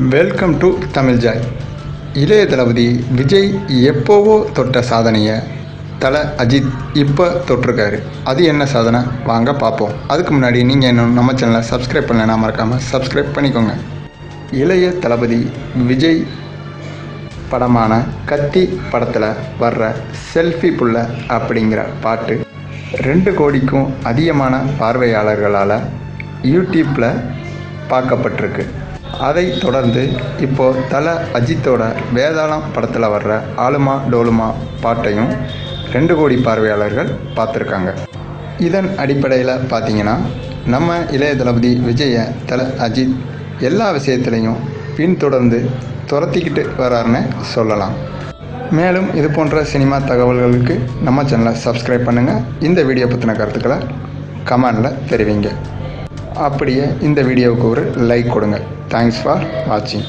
Welcome to Tamil Joy இளைய தளபதி விஜய் எப்போவோ தொட்ட சாதனையை தல அஜித் இப்போ தொட்டிருக்காரு. அது என்ன சாதனை? வாங்க பார்ப்போம் அதுக்கு முன்னாடி நீங்கள் இன்னும் நம்ம சேனலை சப்ஸ்கிரைப் பண்ணலைன்னா மறக்காமல் சப்ஸ்கிரைப் பண்ணிக்கோங்க. இளைய தளபதி விஜய் படமான கத்தி படத்தில் வர்ற செல்ஃபி புள்ள அப்படிங்கிற பாட்டு ரெண்டு கோடிக்கும் அதிகமான பார்வையாளர்களால் யூடியூப்பில் பார்க்கப்பட்டிருக்கு. அதை தொடர்ந்து இப்போது தல அஜித்தோட வேதாளம் படத்தில் வர்ற ஆளுமா டோலுமா பாட்டையும் ரெண்டு கோடி பார்வையாளர்கள் பார்த்துருக்காங்க. இதன் அடிப்படையில் பார்த்தீங்கன்னா நம்ம இளைய தளபதி விஜயை தல அஜித் எல்லா விஷயத்துலையும் பின்தொடர்ந்து துரத்திக்கிட்டு வராருன்னு சொல்லலாம். மேலும் இது போன்ற சினிமா தகவல்களுக்கு நம்ம சேனலை சப்ஸ்கிரைப் பண்ணுங்கள் இந்த வீடியோ பற்றின கருத்துக்களை கமெண்டில் தெரிவிங்க. அப்படியே இந்த வீடியோவுக்கு ஒரு லைக் கொடுங்க. தேங்க்ஸ் ஃபார் வாட்சிங்